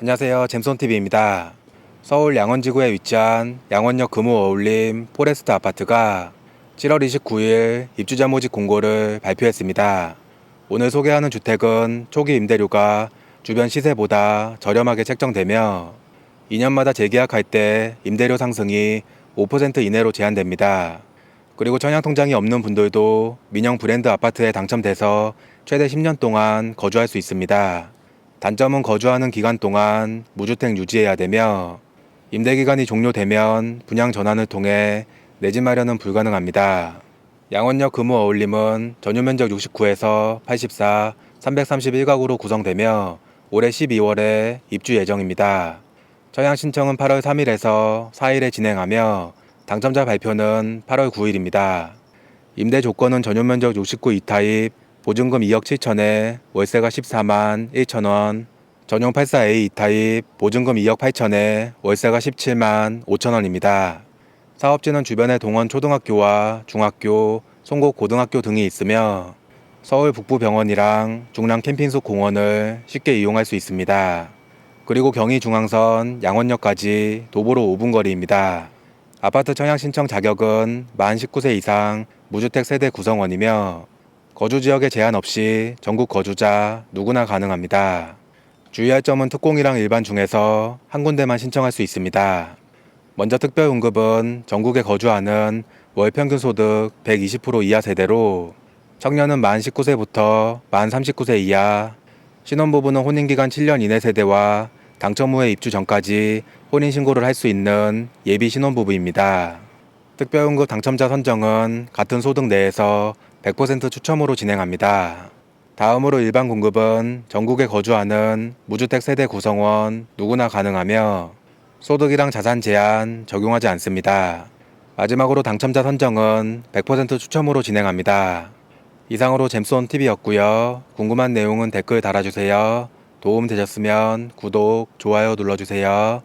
안녕하세요. 잼손TV입니다. 서울 양원지구에 위치한 양원역 금호 어울림 포레스트 아파트가 7월 29일 입주자 모집 공고를 발표했습니다. 오늘 소개하는 주택은 초기 임대료가 주변 시세보다 저렴하게 책정되며 2년마다 재계약할 때 임대료 상승이 5% 이내로 제한됩니다. 그리고 청약 통장이 없는 분들도 민영 브랜드 아파트에 당첨돼서 최대 10년 동안 거주할 수 있습니다. 단점은 거주하는 기간 동안 무주택 유지해야 되며 임대 기간이 종료되면 분양 전환을 통해 내 집 마련은 불가능합니다. 양원역 금호 어울림은 전유 면적 69에서 84, 331가구로 구성되며 올해 12월에 입주 예정입니다. 청약 신청은 8월 3일에서 4일에 진행하며 당첨자 발표는 8월 9일입니다. 임대 조건은 전용 면적 69 2타입, 보증금 2억 7천에 월세가 14만 1천 원, 전용 84A 2타입, 보증금 2억 8천에 월세가 17만 5천 원입니다. 사업지는 주변에 동원 초등학교와 중학교, 송곡 고등학교 등이 있으며 서울 북부병원이랑 중랑 캠핑속 공원을 쉽게 이용할 수 있습니다. 그리고 경의 중앙선 양원역까지 도보로 5분 거리입니다. 아파트 청약 신청 자격은 만 19세 이상 무주택 세대 구성원이며 거주 지역에 제한 없이 전국 거주자 누구나 가능합니다. 주의할 점은 특공이랑 일반 중에서 한 군데만 신청할 수 있습니다. 먼저 특별 응급은 전국에 거주하는 월 평균 소득 120% 이하 세대로 청년은 만 19세부터 만 39세 이하, 신혼부부는 혼인기간 7년 이내 세대와 당첨 후에 입주 전까지 혼인신고를 할 수 있는 예비 신혼부부입니다. 특별응급 당첨자 선정은 같은 소득 내에서 100% 추첨으로 진행합니다. 다음으로 일반 공급은 전국에 거주하는 무주택 세대 구성원 누구나 가능하며 소득이랑 자산 제한 적용하지 않습니다. 마지막으로 당첨자 선정은 100% 추첨으로 진행합니다. 이상으로 잼스원 TV였고요. 궁금한 내용은 댓글 달아주세요. 도움 되셨으면 구독, 좋아요 눌러주세요.